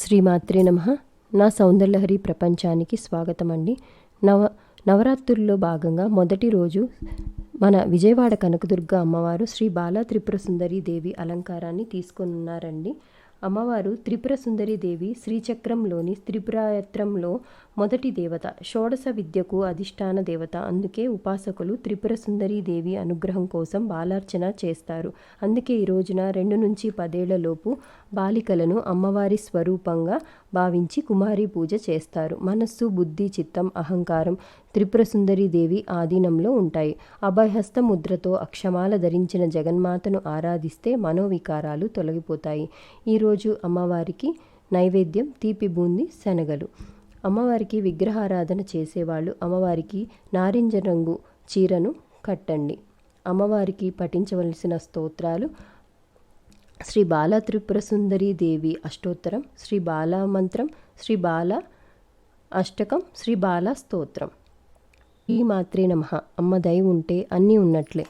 శ్రీమాత్రే నమ. నా సౌందర్యహరి ప్రపంచానికి స్వాగతం అండి నవ నవరాత్రుల్లో భాగంగా మొదటి రోజు మన విజయవాడ కనకదుర్గ అమ్మవారు శ్రీ బాలా త్రిపుర సుందరి దేవి అలంకారాన్ని తీసుకొని ఉన్నారండి అమ్మవారు త్రిపుర సుందరి దేవి శ్రీచక్రంలోని త్రిపురాయత్రంలో మొదటి దేవత షోడశ విద్యకు అధిష్టాన దేవత. అందుకే ఉపాసకులు త్రిపుర సుందరి దేవి అనుగ్రహం కోసం బాలార్చన చేస్తారు. అందుకే ఈ రోజున రెండు నుంచి పదేళ్ళలోపు బాలికలను అమ్మవారి స్వరూపంగా భావించి కుమారి పూజ చేస్తారు. మనస్సు బుద్ధి చిత్తం అహంకారం త్రిపుర దేవి ఆధీనంలో ఉంటాయి. అభయహస్త ముద్రతో అక్షమాల ధరించిన జగన్మాతను ఆరాధిస్తే మనోవికారాలు తొలగిపోతాయి. ఈరోజు అమ్మవారికి నైవేద్యం తీపి బూంది శనగలు. అమ్మవారికి విగ్రహారాధన చేసేవాళ్ళు అమ్మవారికి నారింజ రంగు చీరను కట్టండి. అమ్మవారికి పఠించవలసిన స్తోత్రాలు శ్రీ బాల త్రిపుర దేవి అష్టోత్తరం శ్రీ బాల మంత్రం శ్రీ బాల అష్టకం శ్రీ బాల స్తోత్రం. ఈ మాత్రే నమ. అమ్మ దయ ఉంటే అన్నీ ఉన్నట్లే.